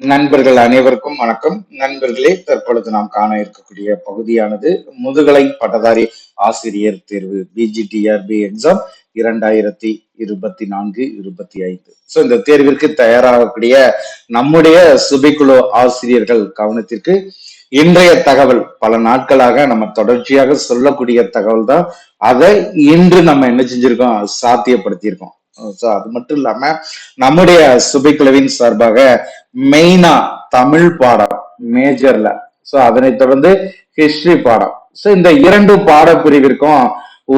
நண்பர்கள் அனைவருக்கும் வணக்கம். நண்பர்களே தற்பொழுது நாம் காண இருக்கக்கூடிய பகுதியானது முதுகலை பட்டதாரி ஆசிரியர் தேர்வு பிஜிடிஆர்பி எக்ஸாம் இரண்டாயிரத்தி இருபத்தி நான்கு இருபத்தி ஐந்து. ஸோ இந்த தேர்விற்கு தயாராகக்கூடிய நம்முடைய சுபிக்குழு ஆசிரியர்கள் கவனத்திற்கு இன்றைய தகவல் பல நாட்களாக நம்ம தொடர்ச்சியாக சொல்லக்கூடிய தகவல் தான். அதை இன்று நம்ம என்ன செஞ்சிருக்கோம்? சாத்தியப்படுத்தியிருக்கோம். ஸோ அது மட்டும் இல்லாம நம்முடைய சுபைக்குழுவின் சார்பாக மெயினா தமிழ் பாடம் மேஜர்ல. ஸோ அதனை தொடர்ந்து ஹிஸ்டரி பாடம். ஸோ இந்த இரண்டு பாடப்பிரிவிற்கும்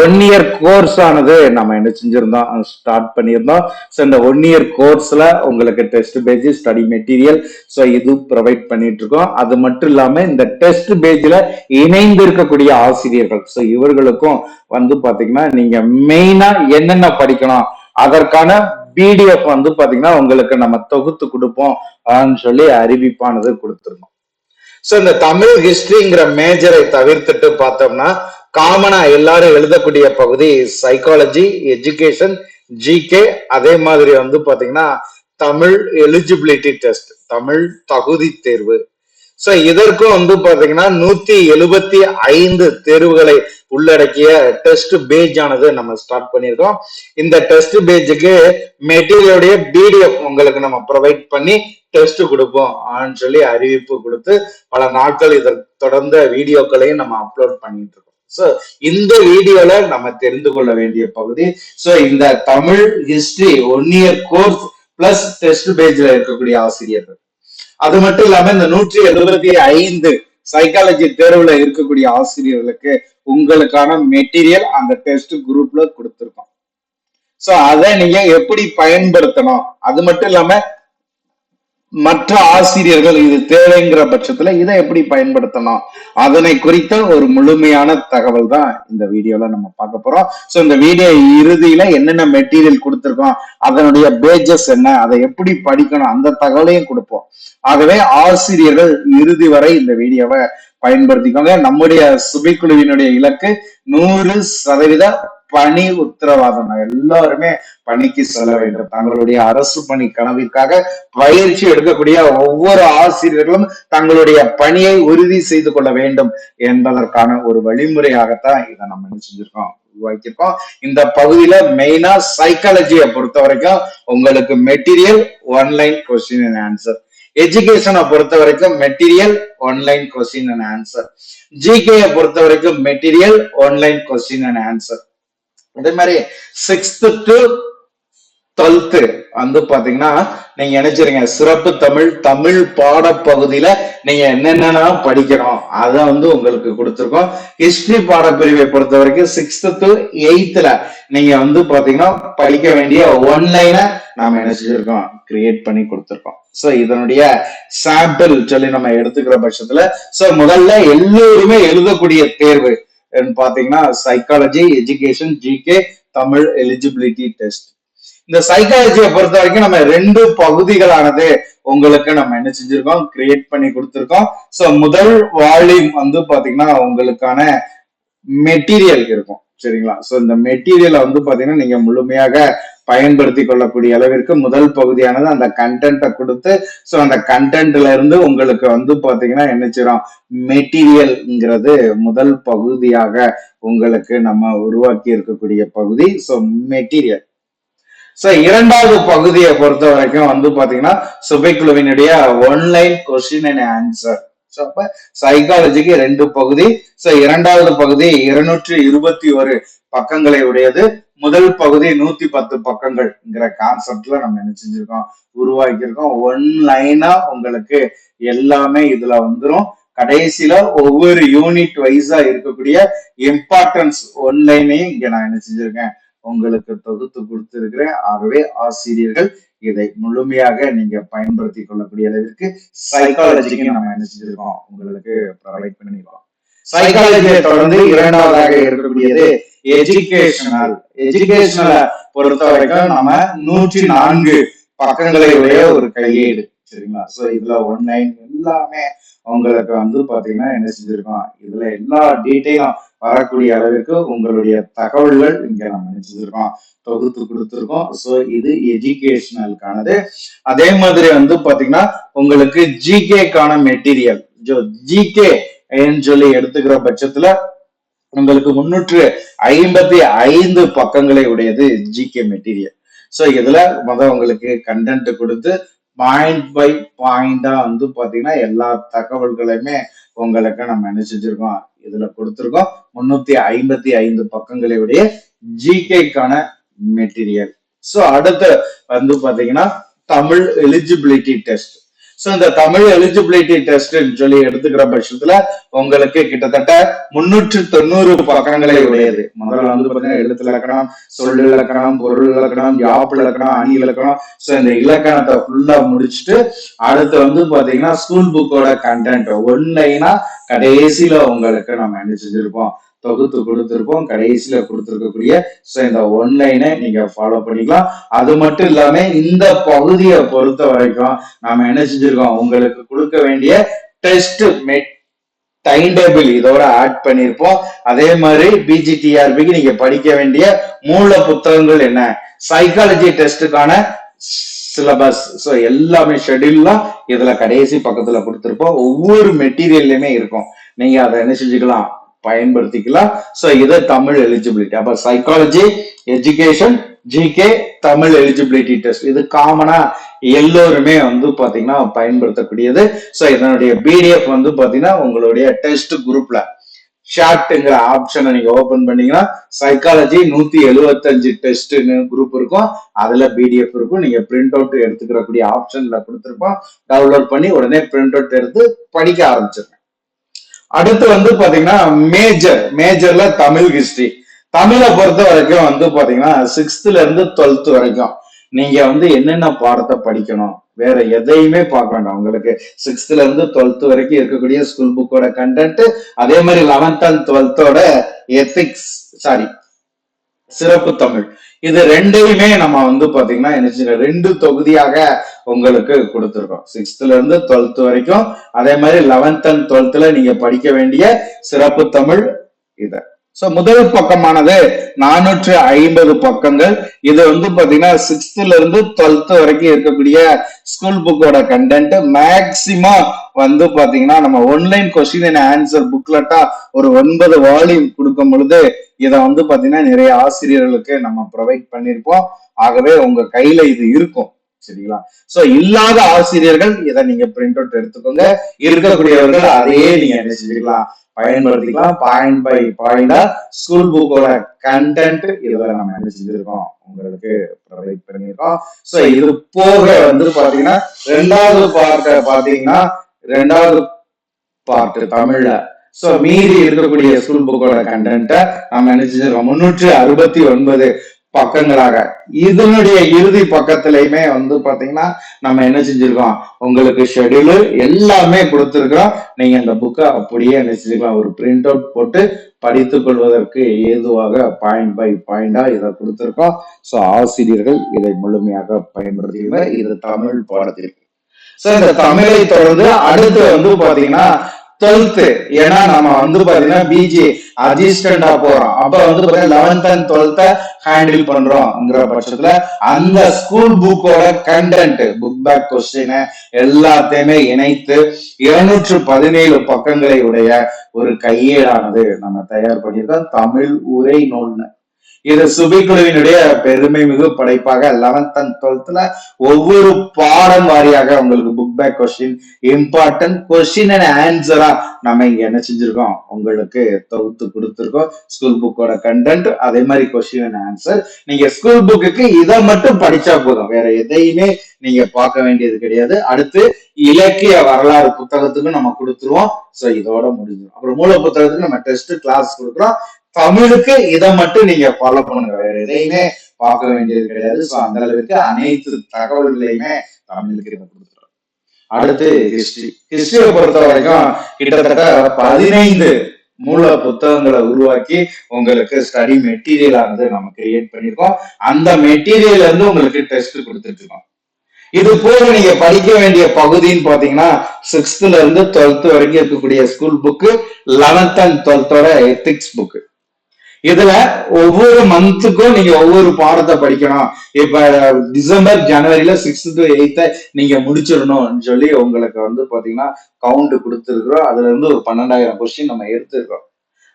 ஒன் இயர் கோர்ஸ் ஆனது நம்ம என்ன செஞ்சிருந்தோம்? ஸ்டார்ட் பண்ணியிருந்தோம். ஸோ இந்த ஒன் இயர் கோர்ஸ்ல உங்களுக்கு test page study material so இது ப்ரொவைட் பண்ணிட்டு இருக்கோம் அது மட்டும் இல்லாம இந்த டெஸ்ட் பேஜ்ல இணைந்து இருக்கக்கூடிய ஆசிரியர்கள் ஸோ இவர்களுக்கும் வந்து பாத்தீங்கன்னா நீங்க மெயினா என்னென்ன படிக்கணும்? அதற்கான பிடிஎஃப் வந்து பாத்தீங்கன்னா உங்களுக்கு நம்ம தொகுத்து கொடுப்போம் அப்படின்னு சொல்லி அறிவிப்பானது கொடுத்துருந்தோம். சோ இந்த தமிழ் ஹிஸ்டரிங்கிற மேஜரை தவிர்த்துட்டு பார்த்தோம்னா காமனா எல்லாரும் எழுதக்கூடிய பகுதி சைக்காலஜி எஜுகேஷன் ஜிகே அதே மாதிரி வந்து பாத்தீங்கன்னா தமிழ் எலிஜிபிலிட்டி டெஸ்ட் தமிழ் தகுதி தேர்வு. சோ இதற்கும் வந்து பாத்தீங்கன்னா நூத்தி எழுபத்தி ஐந்து தேர்வுகளை உள்ளடக்கிய டெஸ்ட் பேஜ் ஆனது நம்ம ஸ்டார்ட் பண்ணியிருக்கோம். இந்த டெஸ்ட் பேஜுக்கு மெட்டீரியலுடைய பிடிஎஃப் உங்களுக்கு நம்ம ப்ரொவைட் பண்ணி டெஸ்ட் கொடுப்போம் ஆன்னு சொல்லி அறிவிப்பு கொடுத்து பல நாட்கள் இதை தொடர்ந்த வீடியோக்களையும் நம்ம அப்லோட் பண்ணிட்டு இருக்கோம். ஸோ இந்த வீடியோல நம்ம தெரிந்து கொள்ள வேண்டிய பகுதி ஸோ இந்த Tamil history one year course plus test பேஜ்ல இருக்கக்கூடிய ஆசிரியர்கள். அது மட்டும் இல்லாம இந்த நூற்றி எழுபத்தி ஐந்து சைக்காலஜி தேர்வுல இருக்கக்கூடிய ஆசிரியர்களுக்கு உங்களுக்கான மெட்டீரியல் அந்த டெஸ்ட் குரூப்ல கொடுத்துருக்கோம். சோ அதை நீங்க எப்படி பயன்படுத்தணும்? அது மட்டும் இல்லாம மற்ற ஆசிரியர்கள் இது தேவைங்கிற பட்சத்துல இதை எப்படி பயன்படுத்தணும்? அதனை குறித்த ஒரு முழுமையான தகவல் தான் இந்த வீடியோல நம்ம பார்க்க போறோம். சோ இந்த வீடியோ இறுதியில என்னென்ன மெட்டீரியல் கொடுத்துருக்கோம் அதனுடைய பேஜஸ் என்ன அதை எப்படி படிக்கணும் அந்த தகவலையும் கொடுப்போம். ஆகவே ஆசிரியர்கள் இறுதி வரை இந்த வீடியோவை பயன்படுத்திக்கோங்க. நம்முடைய சுபைக்குழுவினுடைய இலக்கு நூறு சதவீத பணி உத்தரவாதம். எல்லாருமே பணிக்கு செல்ல வேண்டும். தங்களுடைய அரசு பணி கனவிற்காக பயிற்சி எடுக்கக்கூடிய ஒவ்வொரு ஆசிரியர்களும் தங்களுடைய பணியை உறுதி செய்து கொள்ள வேண்டும் என்பதற்கான ஒரு வழிமுறையாகத்தான் இதை நம்ம என்ன செஞ்சிருக்கோம் உருவாக்கியிருக்கோம். இந்த பகுதியில மெயினா சைக்காலஜியை பொறுத்த வரைக்கும் உங்களுக்கு material online question and answer எஜுகேஷனை பொறுத்த வரைக்கும் material online question and answer ஜிகேயை பொறுத்த வரைக்கும் material online question and answer அதே மாதிரி சிக்ஸ்த் டு டுவெல்த்து வந்து பாத்தீங்கன்னா நீங்க நினைச்சிருங்க சிறப்பு தமிழ் தமிழ் பாடப்பகுதியில நீங்க என்னென்ன படிக்கிறோம் அதை வந்து உங்களுக்கு கொடுத்துருக்கோம். ஹிஸ்டரி பாடப்பிரிவை பொறுத்த வரைக்கும் சிக்ஸ்த்து டு எயித்துல நீங்க வந்து பாத்தீங்கன்னா படிக்க வேண்டிய ஒன்லைனை நாம என்ன செஞ்சிருக்கோம் கிரியேட் பண்ணி கொடுத்துருக்கோம். சோ இதனுடைய சாம்பிள் சொல்லி நம்ம எடுத்துக்கிற பட்சத்துல சோ முதல்ல எல்லோருமே எழுதக்கூடிய தேர்வு பாத்தீங்கன்னா psychology education GK Tamil eligibility test இந்த சைக்காலஜியை பொறுத்த வரைக்கும் நம்ம ரெண்டு பகுதிகளானது உங்களுக்கு நம்ம என்ன செஞ்சிருக்கோம்? கிரியேட் பண்ணி கொடுத்துருக்கோம். சோ முதல் வால்யூம் வந்து பாத்தீங்கன்னா உங்களுக்கான மெட்டீரியல் இருக்கும். சரிங்களா? சோ இந்த மெட்டீரியலை வந்து பாத்தீங்கன்னா நீங்க முழுமையாக பயன்படுத்தி கொள்ளக்கூடிய அளவிற்கு முதல் பகுதியானது அந்த கண்டென்ட்டை கொடுத்து ஸோ அந்த கண்டென்ட்ல இருந்து உங்களுக்கு வந்து பாத்தீங்கன்னா என்ன செய்யறோம்? மெட்டீரியல்ங்கிறது முதல் பகுதியாக உங்களுக்கு நம்ம உருவாக்கி இருக்கக்கூடிய பகுதி ஸோ மெட்டீரியல் சோ இரண்டாவது பகுதியை பொறுத்த வரைக்கும் வந்து பாத்தீங்கன்னா சுபைக்குழுவினுடைய online question and answer so அப்ப சைக்காலஜிக்கு ரெண்டு பகுதி ஸோ இரண்டாவது பகுதி இருநூற்றி இருபத்தி ஒரு பக்கங்களை உடையது முதல் பகுதி நூத்தி பத்து பக்கங்கள்ங்கிற கான்செப்ட்ல நம்ம என்ன செஞ்சிருக்கோம்? உருவாக்கியிருக்கோம். ஒன் லைனா உங்களுக்கு எல்லாமே இதுல வந்துரும். கடைசியில ஒவ்வொரு யூனிட் வைஸா இருக்கக்கூடிய இம்பார்ட்டன்ஸ் ஒன்லைனையும் இங்க நான் என்ன செஞ்சிருக்கேன்? உங்களுக்கு தொகுத்து கொடுத்திருக்கிறேன். ஆகவே ஆசிரியர்கள் இதை முழுமையாக நீங்க பயன்படுத்தி கொள்ளக்கூடிய அளவிற்கு சைக்காலஜிக்கு நம்ம என்ன செஞ்சிருக்கோம்? உங்களுக்கு ப்ரொவைட் பண்ணிருக்கோம். சைக்காலஜியை தொடர்ந்து இரண்டாவதாக இருக்கக்கூடியது எஜுகேஷனல் எஜுகேஷனலை பொறுத்த வரைக்கும் நம்ம நூற்றி நான்கு பக்கங்களை உடைய ஒரு கையேடு சரிங்களா? சோ இதுல ஒன்லைன் எல்லாமே உங்களுக்கு வந்து பாத்தீங்கன்னா என்ன செஞ்சிருக்கோம்? இதுல எல்லா டீட்டெயிலும் வரக்கூடிய அளவிற்கு உங்களுடைய தகவல்கள் இங்க நம்ம நினைச்சிருக்கோம் தொகுத்து கொடுத்துருக்கோம். ஸோ இது எஜுகேஷனலுக்கானது அதே மாதிரி வந்து பாத்தீங்கன்னா உங்களுக்கு ஜிகேக்கான மெட்டீரியல் ஜிகே சொல்லி எடுத்துக்கிற பட்சத்துல உங்களுக்கு முன்னூற்று ஐம்பத்தி ஐந்து பக்கங்களை உடையது ஜிகே மெட்டீரியல் ஸோ இதுல மொதல் உங்களுக்கு கண்டென்ட் கொடுத்து பாயிண்ட் பை பாயிண்டா வந்து பாத்தீங்கன்னா எல்லா தகவல்களையுமே உங்களுக்கு நம்ம என்ன செஞ்சிருக்கோம்? இதுல கொடுத்துருக்கோம். முன்னூத்தி ஐம்பத்தி ஐந்து பக்கங்களையுடைய ஜிகேக்கான மெட்டீரியல் ஸோ அடுத்து வந்து பாத்தீங்கன்னா தமிழ் எலிஜிபிலிட்டி டெஸ்ட் ஸோ இந்த தமிழ் எலிஜிபிலிட்டி டெஸ்ட் சொல்லி எடுத்துக்கிற பட்சத்துல உங்களுக்கு கிட்டத்தட்ட முன்னூற்று தொண்ணூறு பக்கங்களை உடையது. முதல்ல வந்து பாத்தீங்கன்னா எழுத்து இலக்கணம் சொல் இலக்கணம் பொருள் இலக்கணம் யாப்பு இலக்கணம் அணி இலக்கணம். ஸோ இந்த இலக்கணத்தை ஃபுல்லா முடிச்சுட்டு அடுத்து வந்து பாத்தீங்கன்னா ஸ்கூல் புக்கோட கண்டென்ட் ஒன்லைனா கடைசியில உங்களுக்கு நம்ம என்ன செஞ்சிருப்போம்? தொகுத்து கொடுத்துருக்கோம் கடைசியில கொடுத்துருக்கக்கூடிய ஸோ இந்த ஒன்லைனை நீங்க ஃபாலோ பண்ணிக்கலாம். அது மட்டும் இல்லாம இந்த பகுதியை பொறுத்த வரைக்கும் நாம என்ன செஞ்சிருக்கோம்? உங்களுக்கு கொடுக்க வேண்டிய டெஸ்ட் டைம் டேபிள் இதோட ஆட் பண்ணியிருப்போம் அதே மாதிரி பிஜிடிஆர்பிக்கு நீங்க படிக்க வேண்டிய மூல புத்தகங்கள் என்ன? சைக்காலஜி டெஸ்ட்டுக்கான சிலபஸ் ஸோ எல்லாமே ஷெட்யூல்லாம் இதுல கடைசி பக்கத்துல கொடுத்துருப்போம். ஒவ்வொரு மெட்டீரியல்லையுமே இருக்கும். நீங்க அதை என்ன செஞ்சுக்கலாம்? பயன்படுத்திக்கலாம். ஸோ இது தமிழ் எலிஜிபிலிட்டி அப்ப psychology education GK Tamil eligibility test இது காமனா எல்லோருமே வந்து பாத்தீங்கன்னா பயன்படுத்தக்கூடியது. ஸோ இதனுடைய பிடிஎஃப் வந்து பாத்தீங்கன்னா உங்களுடைய டெஸ்ட் குரூப்ல ஷார்ட்ங்கிற ஆப்ஷனை நீங்க ஓபன் பண்ணீங்கன்னா சைக்காலஜி நூத்தி எழுபத்தஞ்சு டெஸ்ட்னு குரூப் இருக்கும். அதுல பிடிஎஃப் இருக்கும். நீங்க பிரிண்ட் அவுட் எடுத்துக்கிறக்கூடிய ஆப்ஷன்ல கொடுத்துருப்போம். டவுன்லோட் பண்ணி உடனே பிரிண்ட் அவுட் எடுத்து படிக்க ஆரம்பிச்சிருக்கோம் அடுத்து வந்து பாத்தீங்கன்னா மேஜர் மேஜர்ல தமிழ் ஹிஸ்டரி தமிழை பொறுத்த வரைக்கும் வந்து பாத்தீங்கன்னா சிக்ஸ்த்ல இருந்து டுவெல்த் வரைக்கும் நீங்க வந்து என்னென்ன பாடத்தை படிக்கணும்? வேற எதையுமே பார்க்க வேண்டாம். உங்களுக்கு சிக்ஸ்த்ல இருந்து டுவெல்த் வரைக்கும் இருக்கக்கூடிய ஸ்கூல் புக்கோட கண்டென்ட் அதே மாதிரி லெவன்த் அண்ட் டுவெல்த்தோட எத்திக்ஸ் சாரி சிறப்பு தமிழ். இது ரெண்டையுமே நம்ம வந்து பாத்தீங்கன்னா என்ன ரெண்டு தொகுதியாக உங்களுக்கு கொடுத்துருக்கோம். சிக்ஸ்த்ல இருந்து டுவெல்த் வரைக்கும். அதே மாதிரி லெவன்த் அண்ட் டுவெல்த்ல நீங்க படிக்க வேண்டிய சிறப்பு தமிழ் இது. சோ முதல் பக்கமானது நானூற்று ஐம்பது பக்கங்கள். இது வந்து பாத்தீங்கன்னா சிக்ஸ்த்ல இருந்து டுவெல்த் வரைக்கும் இருக்கக்கூடிய ஸ்கூல் புக்கோட கண்டென்ட் மேக்சிமம் வந்து பாத்தீங்கன்னா நம்ம ஒன்லைன் கொஸ்டின் ஆன்சர் புக்லெட்டா ஒரு ஒன்பது வால்யூம் கொடுக்கும் பொழுது இதை வந்து பாத்தீங்கன்னா நிறைய ஆசிரியர்களுக்கு நம்ம ப்ரொவைட் பண்ணியிருப்போம். ஆகவே உங்க கையில இது இருக்கும். சரிங்களா? சோ இல்லாத ஆசிரியர்கள் இதை நீங்க பிரிண்ட் அவுட் எடுத்துக்கோங்க. இருக்கக்கூடியவர்கள் அதையே நீங்க என்ன செஞ்சுக்கலாம் பயன்படுத்திக்கலாம். பாயிண்ட் பை பாயிண்டா ஸ்கூல் புக்கோட கண்டென்ட் இதுவரை நம்ம என்ன செஞ்சிருக்கோம்? உங்களுக்கு ப்ரொவைட் பண்ணியிருக்கோம். சோ இது போக வந்து பாத்தீங்கன்னா ரெண்டாவது பார்ட்ட பாத்தீங்கன்னா ரெண்டாவது பார்ட் தமிழ்ல. சோ மீதி இருக்கக்கூடிய ஸ்கூல் புக்கோட கண்டென்ட்டை நம்ம என்ன செஞ்சிருக்கோம் முன்னூற்றி அறுபத்தி ஒன்பது பக்கங்களாக. இதனுடைய இறுதி பக்கத்திலையுமே வந்து பாத்தீங்கன்னா நம்ம என்ன செஞ்சிருக்கோம்? உங்களுக்கு ஷெடியூலு எல்லாமே கொடுத்துருக்கோம் நீங்க இந்த புக்கை அப்படியே என்ன செஞ்சுக்கலாம் ஒரு பிரிண்ட் அவுட் போட்டு படித்துக் கொள்வதற்கு ஏதுவாக பாயிண்ட் பை பாயிண்டா இதை கொடுத்துருக்கோம். சோ ஆசிரியர்கள் இதை முழுமையாக பயன்படுத்தியுங்க இது தமிழ் பாடத்திற்கு. சோ இந்த தமிழை தொடர்ந்து அடுத்து வந்து பாத்தீங்கன்னா டுவெல்த் ஏன்னா நம்ம வந்து பாத்தீங்கன்னா பிஜி அசிஸ்டண்டா போறோம். அப்ப வந்து பாத்தீங்கன்னா லெவன்த் அண்ட் டுவெல்த்த ஹேண்டில் பண்றோம்ங்கிற பட்சத்துல அந்த ஸ்கூல் புக்கோட கண்டென்ட் புக் பேக் கொஸ்டின் எல்லாத்தையுமே இணைத்து இருநூற்று பதினேழு பக்கங்களை உடைய ஒரு கையேடானது நம்ம தயார் பண்ணியிருக்கோம். தமிழ் உரை நூல்னு. இது சுபிக்குழுவினுடைய பெருமை மிகு படைப்பாக லெவன்த் அண்ட் டுவெல்த்ல ஒவ்வொரு பாடம் வாரியாக உங்களுக்கு book back question important question and ஆன்சரா நம்ம இங்க என்ன செஞ்சிருக்கோம்? உங்களுக்கு தொகுத்து கொடுத்துருக்கோம். ஸ்கூல் புக்கோட கண்டென்ட் அதே மாதிரி கொஸ்டின் அண்ட் ஆன்சர் நீங்க ஸ்கூல் புக்குக்கு இதை மட்டும் படிச்சா போதும். வேற எதையுமே நீங்க பார்க்க வேண்டியது கிடையாது. அடுத்து இலக்கிய வரலாறு புத்தகத்துக்கு நம்ம கொடுத்துருவோம். சோ இதோட முடிஞ்சிடும். அப்புறம் மூல புத்தகத்துக்கு நம்ம டெஸ்ட் கிளாஸ் கொடுக்குறோம். தமிழுக்கு இதை மட்டும் நீங்க ஃபாலோ பண்ணுங்க. வேற எதையுமே பார்க்க வேண்டியது கிடையாது. சோ அந்த அளவுக்கு அனைத்து தகவல்களையுமே தமிழுக்கு இதை கொடுத்துருவோம் அடுத்து ஹிஸ்டரி ஹிஸ்டரியை பொறுத்த வரைக்கும் கிட்டத்தட்ட பதினைந்து மூல புத்தகங்களை உருவாக்கி உங்களுக்கு ஸ்டடி மெட்டீரியலா வந்து நம்ம கிரியேட் பண்ணிருக்கோம் அந்த மெட்டீரியல் இருந்து உங்களுக்கு டெஸ்ட் கொடுத்துட்டு இருக்கோம் இது போக நீங்க படிக்க வேண்டிய பகுதின்னு பாத்தீங்கன்னா சிக்ஸ்த்ல இருந்து டுவெல்த் வரைக்கும் இருக்கக்கூடிய ஸ்கூல் புக்கு லெவன்த் அண்ட் டுவெல்த்தோட எத்திக்ஸ் புக்கு இதுல ஒவ்வொரு மந்த்துக்கும் நீங்க ஒவ்வொரு பாடத்தை படிக்கணும். இப்ப டிசம்பர் ஜனவரியில சிக்ஸ்த் டு எயித்த நீங்க முடிச்சிடணும்னு சொல்லி உங்களுக்கு வந்து பாத்தீங்கன்னா கவுண்ட் கொடுத்துருக்குறோம். அதுல இருந்து ஒரு பன்னெண்டாயிரம் கொஸ்டின் நம்ம எடுத்துருக்கோம்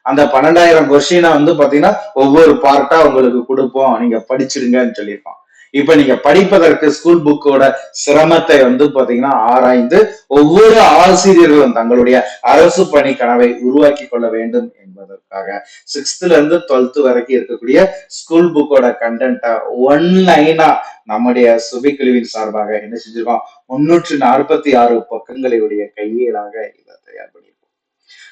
அந்த பன்னெண்டாயிரம் கொஸ்டினை வந்து பாத்தீங்கன்னா ஒவ்வொரு பார்ட்டா உங்களுக்கு கொடுப்போம். நீங்க படிச்சிடுங்கன்னு சொல்லியிருக்கோம். இப்ப நீங்க படிப்பதற்கு ஸ்கூல் புக்கோட சிரமத்தை வந்து பாத்தீங்கன்னா ஆராய்ந்து ஒவ்வொரு ஆசிரியர்களும் தங்களுடைய அரசு பணி கனவை உருவாக்கி கொள்ள வேண்டும் என்பதற்காக சிக்ஸ்த்ல இருந்து டுவெல்த் வரைக்கும் இருக்கக்கூடிய ஸ்கூல் புக்கோட கண்டென்ட்டை ஒன் லைனா நம்முடைய சுபிக்குழுவின் சார்பாக என்ன செஞ்சிருக்கோம்? முன்னூற்றி நாற்பத்தி ஆறு பக்கங்களுடைய கையேடாக இதை தயார் பண்ணியிருக்கோம்.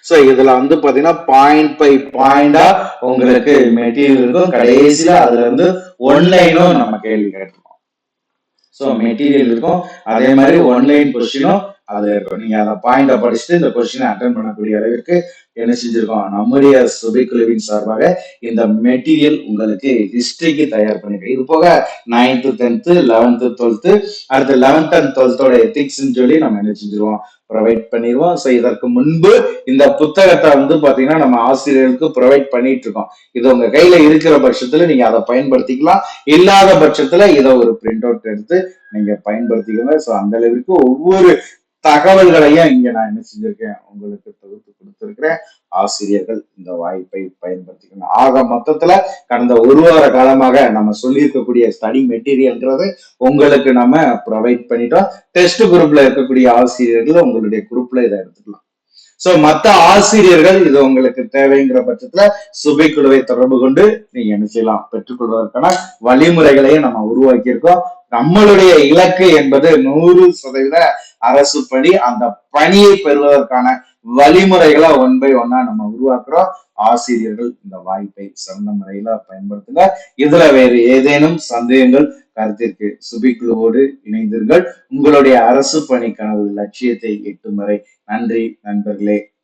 சோ இதுல வந்து பாத்தீங்கன்னா பாயிண்ட் பை பாயிண்டா உங்களுக்கு மெட்டீரியல் இருக்கும். கடைசியில அதுல இருந்து ஒன்லைனும் நம்ம கேள்வி கேட்டிருக்கோம். சோ மெட்டீரியல் இருக்கும். அதே மாதிரி ஒன்லைன் கொஸ்டினும் அது இருக்கும். நீங்க அந்த பாயிண்ட படிச்சுட்டு இந்த கொஸ்டினை அட்டன் பண்ணக்கூடிய அளவிற்கு என்ன செஞ்சிருக்கோம்? நம்முடைய சுபைக்குழுவின் சார்பாக இந்த மெட்டீரியல் உங்களுக்கு ஹிஸ்டரிக்கு தயார் பண்ணிருக்கேன் இது போக நைன்த்து டென்த்து லெவன்த்து டுவெல்த்து அடுத்து லெவன்த் அண்ட் டுவெல்த்தோட எத்திக்ஸ்ன்னு சொல்லி நம்ம என்ன செஞ்சிருவோம்? ப்ரொவைட் பண்ணிடுவோம் ஸோ இதற்கு முன்பு இந்த புத்தகத்தை வந்து பார்த்தீங்கன்னா நம்ம ஆசிரியர்களுக்கு ப்ரொவைட் பண்ணிட்டு இருக்கோம் இது உங்க கையில இருக்கிற பட்சத்துல நீங்க அதை பயன்படுத்திக்கலாம். இல்லாத பட்சத்துல இதை ஒரு பிரிண்ட் அவுட் எடுத்து நீங்க பயன்படுத்திக்கோங்க. ஸோ அந்த அளவிற்கு ஒவ்வொரு தகவல்களையும் இங்க நான் என்ன செஞ்சிருக்கேன்? உங்களுக்கு தொகுத்து கொடுத்திருக்கிறேன். ஆசிரியர்கள் இந்த வாய்ப்பை பயன்படுத்திக்கணும். ஆக மொத்தத்துல கடந்த ஒரு வார காலமாக நம்ம சொல்லியிருக்கக்கூடிய ஸ்டடி மெட்டீரியல்ன்றது உங்களுக்கு நம்ம ப்ரொவைட் பண்ணிட்டோம். டெஸ்ட் குரூப்ல இருக்கக்கூடிய ஆசிரியர்கள் உங்களுடைய குரூப்ல இதை எடுத்துக்கலாம். சோ மத்த ஆசிரியர்கள் இது உங்களுக்கு தேவைங்கிற பட்சத்துல சுபை குழுவை தொடர்பு கொண்டு நீங்க என்ன செய்யலாம்? பெற்றுக்கொள்வதற்கான வழிமுறைகளையும் நம்ம உருவாக்கி இருக்கோம் நம்மளுடைய இலக்கு என்பது நூறு சதவீத அரசு பணி அந்த பணியை பெறுவதற்கான வழிமுறைகளை ஒன் பை ஒன்னா நம்ம உருவாக்குறோம். ஆசிரியர்கள் இந்த வாய்ப்பை சிறந்த முறையில பயன்படுத்துங்க. இதுல வேறு ஏதேனும் சந்தேகங்கள் கருத்திற்கு சுபிக்குழுவோடு இணைந்தீர்கள். உங்களுடைய அரசு பணி கனவு லட்சியத்தை எட்டும் வரை நன்றி நண்பர்களே.